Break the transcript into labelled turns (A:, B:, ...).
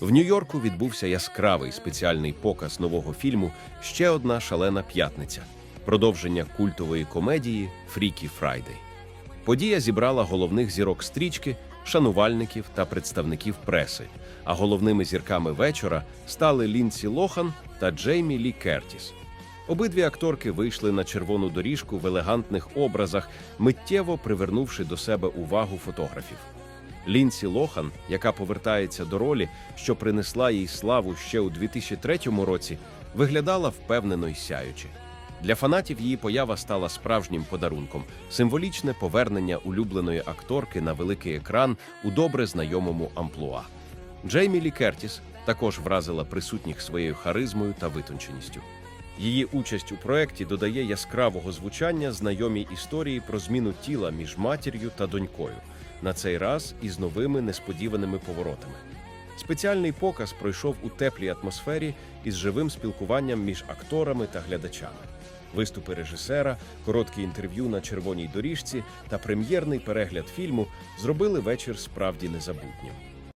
A: В Нью-Йорку відбувся яскравий спеціальний показ нового фільму Ще одна шалена п'ятниця продовження культової комедії Фрікі Фрайдей. Подія зібрала головних зірок стрічки, шанувальників та представників преси. А головними зірками вечора стали Лінсі Лохан та Джеймі Лі Кертіс. Обидві акторки вийшли на червону доріжку в елегантних образах, миттєво привернувши до себе увагу фотографів. Лінсі Лохан, яка повертається до ролі, що принесла їй славу ще у 2003 році, виглядала впевнено й сяючи. Для фанатів її поява стала справжнім подарунком, символічне повернення улюбленої акторки на великий екран у добре знайомому амплуа. Джеймі Лі Кертіс також вразила присутніх своєю харизмою та витонченістю. Її участь у проєкті додає яскравого звучання знайомій історії про зміну тіла між матір'ю та донькою, на цей раз із новими несподіваними поворотами. Спеціальний показ пройшов у теплій атмосфері із живим спілкуванням між акторами та глядачами. Виступи режисера, короткі інтерв'ю на червоній доріжці та прем'єрний перегляд фільму зробили вечір справді незабутнім.